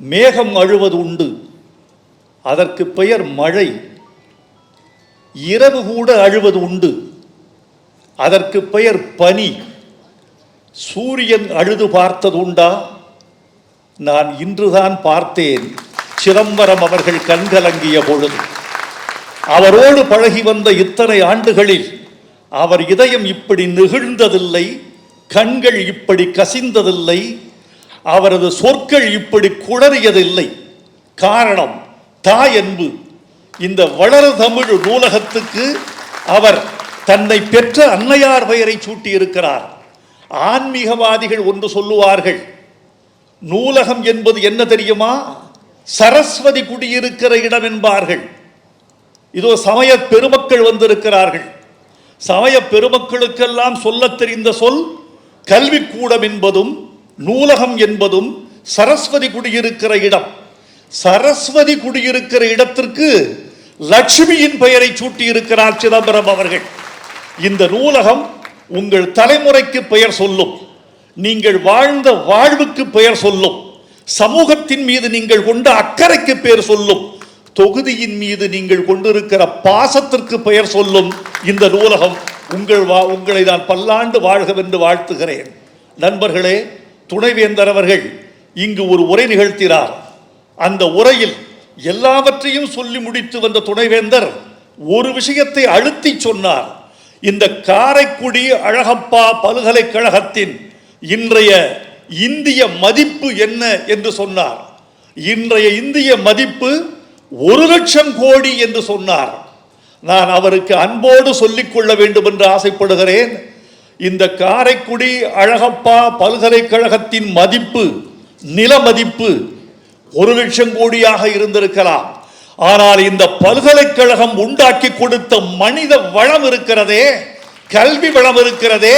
மேகம் அழுவது உண்டு. அதற்கு பெயர் மழை. இரவு கூட அழுவது உண்டு. அதற்கு பெயர் பனி. சூரியன் அழுது பார்த்தது உண்டா? நான் இன்றுதான் பார்த்தேன். சிதம்பரம் அவர்கள் கண்கலங்கிய பொழுது. அவரோடு பழகி வந்த இத்தனை ஆண்டுகளில் அவர் இதயம் இப்படி நெகிழ்ந்ததில்லை கண்கள் இப்படி கசிந்ததில்லை அவரது சொற்கள் இப்படி குளறியதில்லை காரணம் தாய் அன்பு இந்த வளர தமிழ் நூலகத்துக்கு அவர் தன்னை பெற்ற அன்னையார் பெயரை சூட்டியிருக்கிறார். ஆன்மீகவாதிகள் ஒன்று சொல்லுவார்கள் நூலகம் என்பது என்ன தெரியுமா? சரஸ்வதி குடியிருக்கிற இடம் என்பார்கள். இதோ சமய பெருமக்கள் வந்திருக்கிறார்கள். சமய பெருமக்களுக்கெல்லாம் சொல்லத் தெரிந்த சொல் கல்விக்கூடம் என்பதும் நூலகம் என்பதும் சரஸ்வதி குடியிருக்கிற இடம். சரஸ்வதி குடியிருக்கிற இடத்திற்கு லட்சுமியின் பெயரை சூட்டியிருக்கிறார் சிதம்பரம் அவர்கள். இந்த நூலகம் உங்கள் தலைமுறைக்கு பெயர் சொல்லும். நீங்கள் வாழ்ந்த வாழ்வுக்கு பெயர் சொல்லும். சமூகத்தின் மீது நீங்கள் கொண்ட அக்கறைக்கு பெயர் சொல்லும். தொகுதியின் மீது நீங்கள் கொண்டிருக்கிற பாசத்திற்கு பெயர் சொல்லும் இந்த நூலகம் உங்கள் வா உங்களை நான் பல்லாண்டு வாழ்கவென்று வாழ்த்துகிறேன். நண்பர்களே துணைவேந்தர் அவர்கள் இங்கு ஒரு உரை நிகழ்த்தினார். அந்த உரையில் எல்லாவற்றையும் சொல்லி முடித்து வந்த துணைவேந்தர் ஒரு விஷயத்தை அழுத்தி சொன்னார். இந்த காரைக்குடி அழகப்பா பல்கலைக்கழகத்தின் இன்றைய இந்திய மதிப்பு என்ன என்று சொன்னார். இன்றைய இந்திய மதிப்பு ஒரு லட்சம் கோடி என்று சொன்னார். நான் அவருக்கு அன்போடு சொல்லிக்கொள்ள வேண்டும் என்று ஆசைப்படுகிறேன். இந்த காரைக்குடி அழகப்பா பல்கலைக்கழகத்தின் மதிப்பு நில மதிப்பு ஒரு லட்சம் கோடியாக இருந்திருக்கலாம். ஆனால் இந்த பல்கலைக்கழகம் உண்டாக்கி கொடுத்த மனித வளம் இருக்கிறதே கல்வி வளம் இருக்கிறதே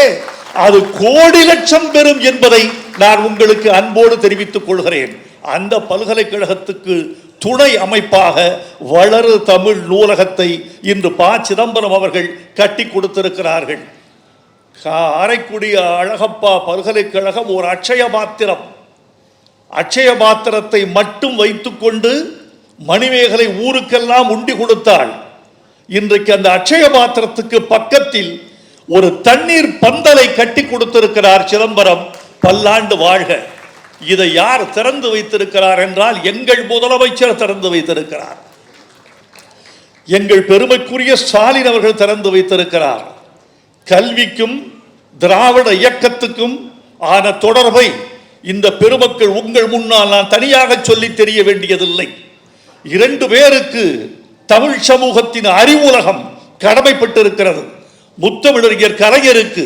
அது கோடி லட்சம் பெறும் என்பதை நான் உங்களுக்கு அன்போடு தெரிவித்துக் கொள்கிறேன். அந்த பல்கலைக்கழகத்துக்கு துணை அமைப்பாக வளரு தமிழ் நூலகத்தை இன்று ப. சிதம்பரம் அவர்கள் கட்டி கொடுத்திருக்கிறார்கள். காரைக்குடி அழகப்பா பல்கலைக்கழகம் ஒரு அட்சய பாத்திரம். அட்சய பாத்திரத்தை மட்டும் வைத்துக்கொண்டு மணிமேகலை ஊருக்கெல்லாம் உண்டி கொடுத்தாள். இன்றைக்கு அந்த அட்சய பாத்திரத்துக்கு பக்கத்தில் ஒரு தண்ணீர் பந்தலை கட்டி கொடுத்திருக்கிறார் சிதம்பரம் பல்லாண்டு வாழ்க. இதை யார் திறந்து வைத்திருக்கிறார் என்றால் எங்கள் முதலமைச்சர் திறந்து வைத்திருக்கிறார். எங்கள் பெருமைக்குரிய ஸ்டாலின் அவர்கள் திறந்து வைத்திருக்கிறார். கல்விக்கும் திராவிட இயக்கத்துக்கும் ஆன தொடர்பை இந்த பெருமக்கள் உங்கள் முன்னால் நான் தனியாக சொல்லி தெரிய வேண்டியதில்லை. இரண்டு பேருக்கு தமிழ் சமூகத்தின் அறிவுலகம் கடமைப்பட்டிருக்கிறது. முத்தமிழறிஞர் கலைஞருக்கு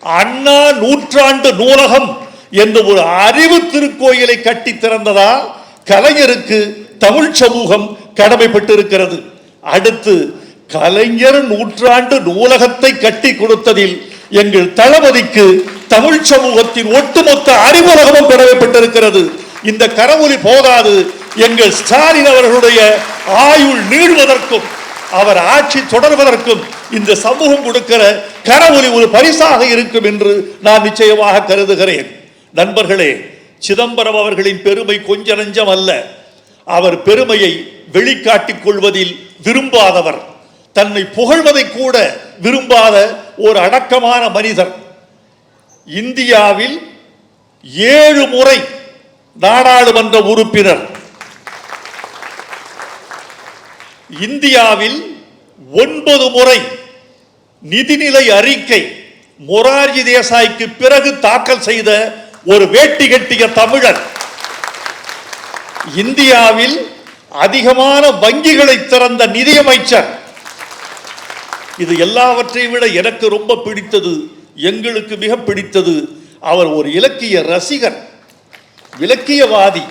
அண்ணா நூற்றாண்டு நூலகம் என்ற ஒரு அறிவு திருக்கோயிலை கட்டி திறந்ததா கலைஞருக்கு தமிழ் சமூகம் கடமைப்பட்டிருக்கிறது. அடுத்து கலைஞர் நூற்றாண்டு நூலகத்தை கட்டி கொடுத்ததில் எங்கள் தளபதிக்கு தமிழ் சமூகத்தின் ஒட்டுமொத்த அறிவுலகமும் பெறப்பட்டிருக்கிறது இந்த கரவொலி போதாது. எங்கள் ஸ்டாலின் அவர்களுடைய ஆயுள் நீள்வதற்கும் அவர் ஆட்சி தொடர்வதற்கும் இந்த சமூகம் கொடுக்கிற கரவொலி ஒரு பரிசாக இருக்கும் என்று நான் நிச்சயமாக கருதுகிறேன். நண்பர்களே சிதம்பரம் அவர்களின் பெருமை கொஞ்ச நஞ்சம் அல்ல. அவர் பெருமையை வெளிக்காட்டிக் கொள்வதில் விரும்பாதவர். தன்னை புகழ்வதை கூட விரும்பாத ஒரு அடக்கமான மனிதர். இந்தியாவில் ஏழு முறை நாடாளுமன்ற உறுப்பினர். இந்தியாவில் ஒன்பது முறை நிதிநிலை அறிக்கை மொரார்ஜி தேசாய்க்கு பிறகு தாக்கல் செய்த ஒரு வேட்டி கட்டிய தமிழர். இந்தியாவில் அதிகமான வங்கிகளை திறந்த நிதியமைச்சர். இது எல்லாவற்றை விட எனக்கு ரொம்ப பிடித்தது எங்களுக்கு மிக பிடித்தது அவர் ஒரு இலக்கிய ரசிகர் இலக்கியவாதி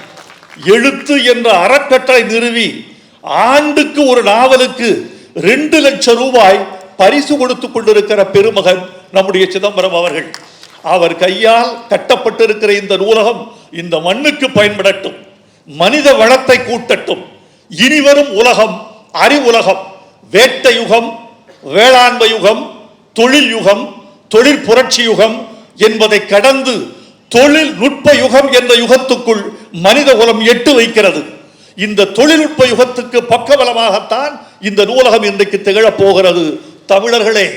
எழுத்து என்ற அறக்கட்டளை நிறுவி ஆண்டுக்கு ஒரு நாவலுக்கு ரெண்டு லட்சம் ரூபாய் பரிசு கொடுத்து கொண்டிருக்கிற பெருமகன் நம்முடைய சிதம்பரம் அவர்கள். அவர் கையால் கட்டப்பட்டிருக்கிற இந்த நூலகம் இந்த மண்ணுக்கு பயன்படட்டும் மனித வளத்தை கூட்டட்டும். இனிவரும் உலகம் அறிவுலகம் வேட்டை யுகம் வேளாண்மை யுகம் தொழில் யுகம் தொழில் புரட்சி யுகம் என்பதை கடந்து தொழில்நுட்ப யுகம் என்ற யுகத்துக்குள் மனித குலம் எட்டு வைக்கிறது. இந்த தொழில்நுட்ப யுகத்துக்கு பக்கபலமாகத்தான் இந்த நூலகம் இன்றைக்கு திகழப் போகிறது. தமிழர்களே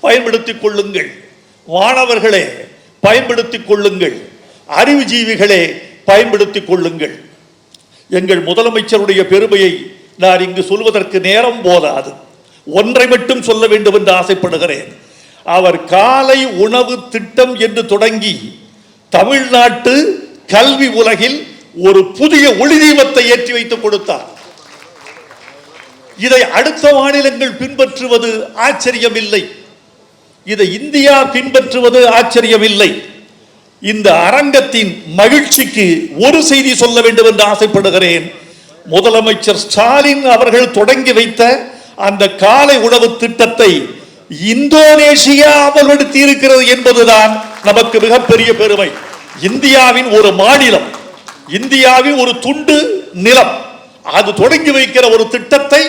பயன்படுத்திக் கொள்ளுங்கள். மாணவர்களே பயன்படுத்திக் கொள்ளுங்கள். அறிவுஜீவிகளே பயன்படுத்திக் கொள்ளுங்கள். எங்கள் முதலமைச்சருடைய பெருமையை நான் இங்கு சொல்வதற்கு நேரம் போதாது. ஒன்றை மட்டும் சொல்ல வேண்டும் என்று ஆசைப்படுகிறேன். அவர் காலை உணவு திட்டம் என்று தொடங்கி தமிழ்நாட்டு கல்வி உலகில் ஒரு புதிய ஒளி தீபத்தை ஏற்றி வைத்து கொடுத்தார். இதை அடுத்த மாநிலங்கள் பின்பற்றுவது ஆச்சரியமில்லை. இதை இந்தியா பின்பற்றுவது ஆச்சரியமில்லை. இந்த அரங்கத்தின் மகிழ்ச்சிக்கு ஒரு செய்தி சொல்ல வேண்டும் என்று ஆசைப்படுகிறேன். முதலமைச்சர் ஸ்டாலின் அவர்கள் தொடங்கி வைத்த அந்த காலை உணவு திட்டத்தை இந்தோனேஷியா அமல்படுத்தி இருக்கிறது என்பதுதான் நமக்கு மிகப்பெரிய பெருமை. இந்தியாவின் ஒரு மாநிலம் இந்தியாவின் ஒரு துண்டு நிலம். அது தொடங்கி வைக்கிற ஒரு திட்டத்தை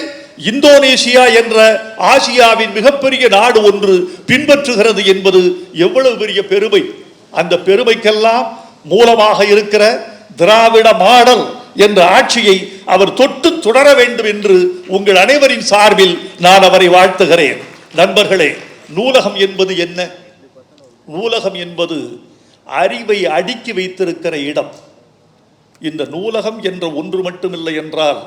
இந்தோனேஷியா என்ற ஆசியாவின் மிகப்பெரிய நாடு ஒன்று பின்பற்றுகிறது என்பது எவ்வளவு பெரிய பெருமை. அந்த பெருமைக்கெல்லாம் மூலமாக இருக்கிற திராவிட மாடல் என்ற ஆட்சியை அவர் தொட்டு தொடர வேண்டும் என்று உங்கள் அனைவரின் சார்பில் நான் அவரை வாழ்த்துகிறேன். நண்பர்களே நூலகம் என்பது என்ன? நூலகம் என்பது அறிவை அடுக்கி வைத்திருக்கிற இடம். இந்த நூலகம் என்ற ஒன்று மட்டுமில்லை என்றால்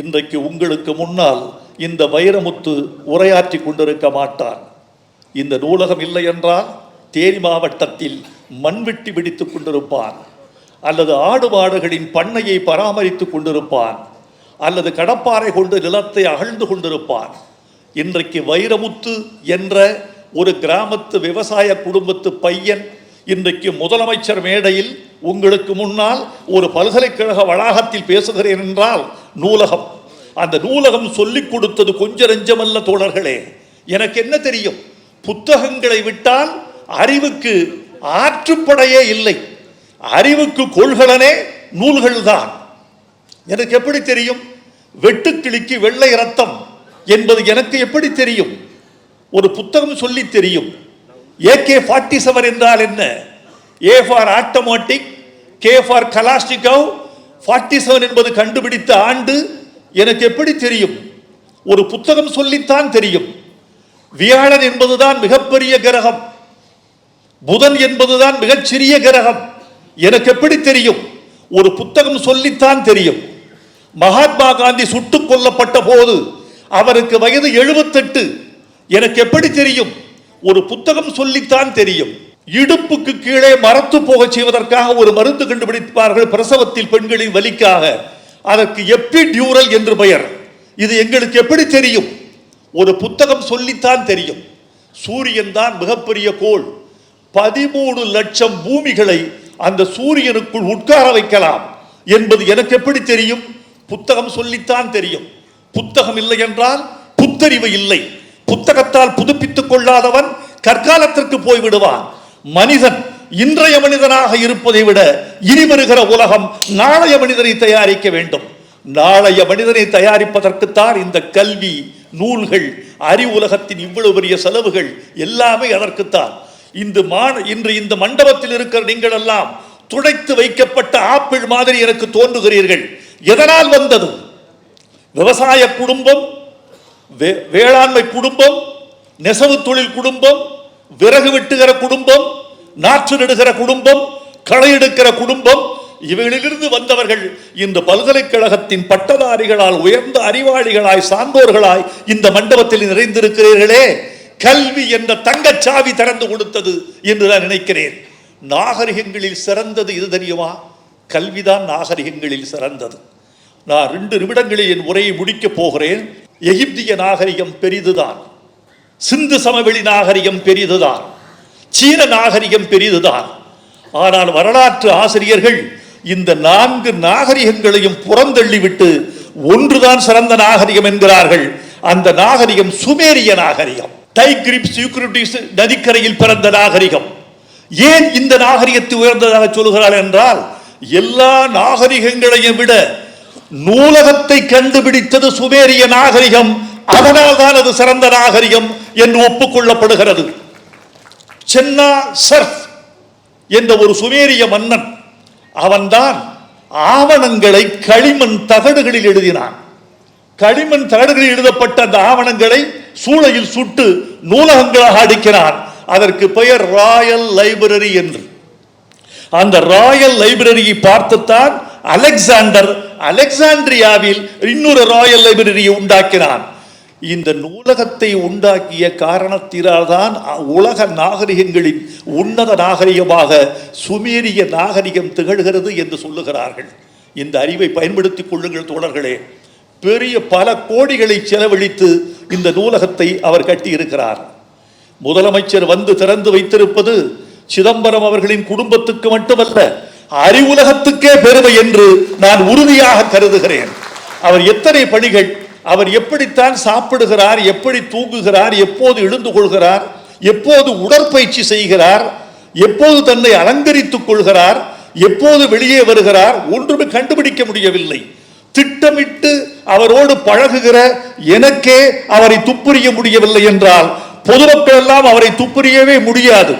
இன்றைக்கு உங்களுக்கு முன்னால் இந்த வைரமுத்து உரையாற்றி கொண்டிருக்க மாட்டார் இந்த நூலகம் இல்லை என்றால் தேனி மாவட்டத்தில் மண்வெட்டி பிடித்துக் கொண்டிருப்பான். அல்லது ஆடு மாடுகளின் பண்ணையை பராமரித்துக் கொண்டிருப்பான் அல்லது கடப்பாறை கொண்டு நிலத்தை அகழ்ந்து கொண்டிருப்பான். இன்றைக்கு வைரமுத்து என்ற ஒரு கிராமத்து விவசாய குடும்பத்து பையன் இன்றைக்கு முதலமைச்சர் மேடையில் உங்களுக்கு முன்னால் ஒரு பல்கலைக்கழக வளாகத்தில் பேசுகிறேன் என்றால் நூலகம். அந்த நூலகம் சொல்லிக் கொடுத்தது கொஞ்ச நெஞ்சமல்ல தோழர்களே. எனக்கு என்ன தெரியும்? புத்தகங்களை விட்டால் அறிவுக்கு ஆற்றுப்படையே இல்லை. அறிவுக்கு கொள்கலனே நூல்கள் தான் எனக்கு எப்படி தெரியும்? வெட்டுக்கிளிக்கு வெள்ளை ரத்தம் என்பது எனக்கு எப்படி தெரியும்? ஒரு புத்தகம் சொல்லி தெரியும். ஏகே ஃபார்ட்டி செவன் என்றால் என்ன? A for automatic K for Kalashnikov forty seven என்பது கண்டுபிடித்த ஆண்டு எனக்கு எப்படி தெரியும்? ஒரு புத்தகம் சொல்லித்தான் தெரியும். வியாழன் என்பதுதான் மிகப்பெரிய கிரகம். புதன் என்பதுதான் மிகச்சிறிய கிரகம். எனக்கு எப்படி தெரியும்? ஒரு புத்தகம் சொல்லித்தான் தெரியும். மகாத்மா காந்தி சுட்டுக் கொல்லப்பட்ட போது அவருக்கு வயது எழுபத்தெட்டு. எனக்கு எப்படி தெரியும்? ஒரு புத்தகம் சொல்லித்தான் தெரியும். இடுப்புக்கு கீழே மரத்து போகச் செய்வதற்காக ஒரு மருந்து கண்டுபிடிப்பார்கள் பிரசவத்தில் பெண்களின் வலிக்காக. அதற்கு எப்பிடியூரல் என்று பெயர். இது எங்களுக்கு எப்படி தெரியும்? ஒரு புத்தகம் சொல்லித்தான் தெரியும். சூரியன் தான் மிகப்பெரிய கோள். பதிமூணு லட்சம் பூமிகளை அந்த சூரியனுக்குள் உட்கார வைக்கலாம் என்பது எனக்கு எப்படி தெரியும்? புத்தகம் சொல்லித்தான் தெரியும். புத்தகம் இல்லை என்றால் புத்தறிவு இல்லை. புத்தகத்தால் புதுப்பித்துக் கொள்ளாதவன் கற்காலத்திற்கு போய் விடுவான். மனிதன் இன்றைய மனிதனாக இருப்பதை விட இனி வருகிற உலகம் நாளைய மனிதனை தயாரிக்க வேண்டும். நாளைய மனிதனை தயாரிப்பதற்குத்தான் இந்த கல்வி நூல்கள் அறிவுலகத்தின் இவ்வளவு பெரிய செலவுகள் எல்லாமே அதற்குத்தான். இந்த மா இன்று இந்த மண்டபத்தில் இருக்கிற நீங்கள் எல்லாம் துடைத்து வைக்கப்பட்ட ஆப்பிள் மாதிரி எனக்கு தோன்றுகிறீர்கள். எதனால் வந்தது? விவசாய குடும்பம் வே- வேளாண்மை குடும்பம் நெசவு தொழில் குடும்பம் விறகு வெட்டுகிற குடும்பம் நாற்று நடுகிற குடும்பம் களை எடுக்கிற குடும்பம் இவைகளிலிருந்து வந்தவர்கள் இந்த பல்கலைக்கழகத்தின் பட்டதாரிகளால் உயர்ந்த அறிவாளிகளாய் சான்றோர்களாய் இந்த மண்டபத்தில் நிறைந்திருக்கிறீர்களே. கல்வி என்ற தங்கச்சாவி திறந்து கொடுத்தது என்று நான் நினைக்கிறேன். நாகரிகங்களில் சிறந்தது இது தெரியுமா? கல்விதான் நாகரிகங்களில் சிறந்தது. நான் ரெண்டு நிமிடங்களில் என் உரையை முடிக்கப் போகிறேன். எகிப்திய நாகரிகம் பெரிதுதான். சிந்து சமவெளி நாகரிகம் பெரிதுதான். சீன நாகரிகம் பெரிதுதான். ஆனால் வரலாற்று ஆசிரியர்கள் இந்த நான்கு நாகரிகங்களையும் புறந்தள்ளிவிட்டு ஒன்றுதான் சிறந்த நாகரிகம் என்கிறார்கள். அந்த நாகரிகம் சுமேரிய நாகரிகம். டைக்ரிப்ஸ் யூக்ரிட்டிஸ் நதிக்கரையில் பிறந்த நாகரிகம். ஏன் இந்த நாகரிகத்தை உயர்ந்ததாக சொல்கிறார் என்றால் எல்லா நாகரிகங்களையும் விட நூலகத்தை கண்டுபிடித்தது சுமேரிய நாகரிகம் அதனால் தான் அது சிறந்த நாகரிகம் என்று ஒப்புக்கொள்ளப்படுகிறது. சென்னா சர்ஃப் என்ற ஒரு சுமேரிய மன்னன் அவன்தான் ஆவணங்களை களிமண் தகடுகளில் எழுதினான். களிமண் தகடுகளில் எழுதப்பட்ட அந்த ஆவணங்களை சூளையில் சுட்டு நூலகங்களாக அடுக்கினான் அதற்கு பெயர் ராயல் லைப்ரரி என்று. அந்த ராயல் லைப்ரரியை பார்த்துத்தான் அலெக்சாண்டர் அலெக்சாண்ட்ரியாவில் இன்னொரு ராயல் லைப்ரரியை உண்டாக்கினான். இந்த நூலகத்தை உண்டாக்கிய காரணத்தினால்தான் உலக நாகரிகங்களின் உன்னத நாகரிகமாக சுமேரிய நாகரிகம் திகழ்கிறது என்று சொல்லுகிறார்கள். இந்த அறிவை பயன்படுத்திக் கொள்ளுங்கள் தோழர்களே. பெரிய பல கோடிகளை செலவழித்து இந்த நூலகத்தை அவர் கட்டியிருக்கிறார். முதலமைச்சர் வந்து திறந்து வைத்திருப்பது சிதம்பரம் அவர்களின் குடும்பத்துக்கு மட்டுமல்ல அறிவுலகத்துக்கே பெருமை என்று நான் உறுதியாக கருதுகிறேன். அவர் எத்தனை பணிகள் அவர் எப்படித்தான் சாப்பிடுகிறார் எப்படி தூங்குகிறார் எப்போது எழுந்து கொள்கிறார் எப்போது உடற்பயிற்சி செய்கிறார் எப்போது தன்னை அலங்கரித்துக் கொள்கிறார் எப்போது வெளியே வருகிறார் ஒன்றுமே கண்டுபிடிக்க முடியவில்லை. திட்டமிட்டு அவரோடு பழகுகிற எனக்கே அவரை துப்புரிய முடியவில்லை என்றால் பொதுமக்கள் எல்லாம் அவரை துப்புரியவே முடியாது.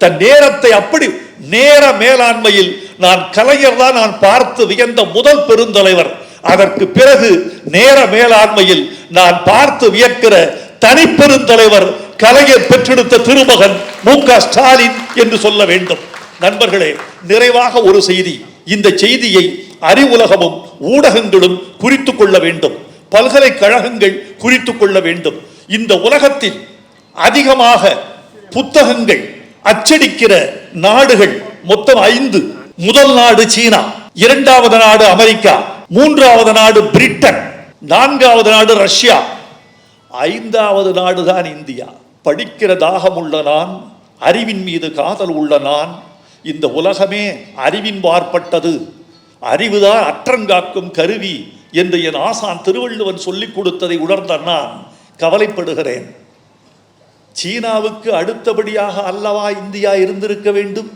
தன் நேரத்தை அப்படி நேர மேலாண்மையில் நான் கலைஞர் தான் நான் பார்த்து வியந்த முதல் பெருந்தலைவர். அதற்கு பிறகு நேர மேலாண்மையில் நான் பார்த்து வியக்கிற தனிப்பெருந்தலைவர் கலைஞர் பெற்றெடுத்த திருமகன் மு க ஸ்டாலின் என்று சொல்ல வேண்டும். நண்பர்களே நிறைவாக ஒரு செய்தி. இந்த செய்தியை அறிவுலகமும் ஊடகங்களும் குறித்து கொள்ள வேண்டும். பல்கலைக்கழகங்கள் குறித்து கொள்ள வேண்டும். இந்த உலகத்தில் அதிகமாக புத்தகங்கள் அச்சடிக்கிற நாடுகள் மொத்தம் ஐந்து. முதல் நாடு சீனா இரண்டாவது நாடு அமெரிக்கா மூன்றாவது நாடு பிரிட்டன் நான்காவது நாடு ரஷ்யா ஐந்தாவது நாடுதான் இந்தியா. படிக்கிற தாகம் உள்ள நான் அறிவின் மீது காதல் உள்ள நான் இந்த உலகமே அறிவின் பார்ப்பட்டது அறிவுதான் அற்றங்காக்கும் கருவி என்று என் ஆசான் திருவள்ளுவன் சொல்லிக் கொடுத்ததை உணர்ந்த நான் கவலைப்படுகிறேன். சீனாவுக்கு அடுத்தபடியாக அல்லவா இந்தியா இருந்திருக்க வேண்டும்?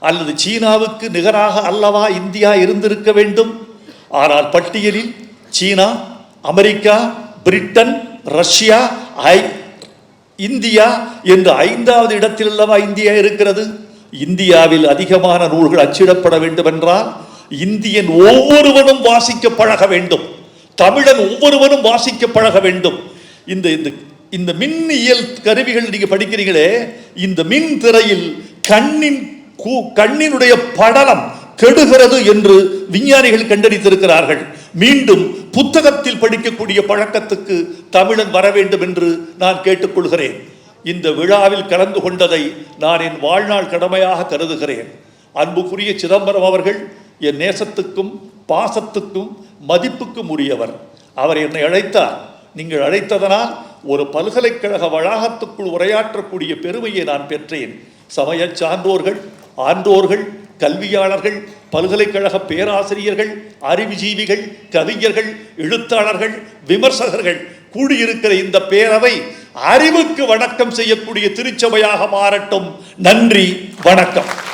அல்லது சீனாவுக்கு நிகராக அல்லவா இந்தியா இருந்திருக்க வேண்டும்? ஆனால் பட்டியலில் சீனா அமெரிக்கா பிரிட்டன் ரஷ்யா ஐ இந்தியா என்று ஐந்தாவது இடத்தில் அல்லவா இந்தியா இருக்கிறது? இந்தியாவில் அதிகமான நூல்கள் அச்சிடப்பட வேண்டும் என்றால் இந்தியன் ஒவ்வொருவனும் வாசிக்க பழக வேண்டும். தமிழன் ஒவ்வொருவனும் வாசிக்க பழக வேண்டும். இந்த இந்த இந்த மின்னியல் கருவிகள் நீங்க படிக்கிறீங்களே இந்த மின் திரையில் கண்ணின் கூ- கண்ணினுடைய படலம் கெடுகிறது என்று விஞ்ஞானிகள் கண்டறிந்திருக்கிறார்கள். மீண்டும் புத்தகத்தில் படிக்கக்கூடிய பழக்கத்துக்கு தமிழன் வர வேண்டும் என்று நான் கேட்டுக்கொள்கிறேன். இந்த விழாவில் கலந்து கொண்டதை நான் என் வாழ்நாள் கடமையாக கருதுகிறேன். அன்புக்குரிய சிதம்பரம் அவர்கள் என் நேசத்துக்கும் பாசத்துக்கும் மதிப்புக்கும் உரியவர். அவர் என்னை அழைத்தார். நீங்கள் அழைத்ததனால் ஒரு பல்கலைக்கழக வளாகத்துக்குள் உரையாற்றக்கூடிய பெருமையை நான் பெற்றேன். சமய சான்றோர்கள் ஆன்றோர்கள் கல்வியாளர்கள் பல்கலைக்கழக பேராசிரியர்கள் அறிவுஜீவிகள் கவிஞர்கள் எழுத்தாளர்கள் விமர்சகர்கள் கூடியிருக்கிற இந்த பேரவை அறிவுக்கு வணக்கம் செய்யக்கூடிய திருச்சபையாக மாறட்டும். நன்றி வணக்கம்.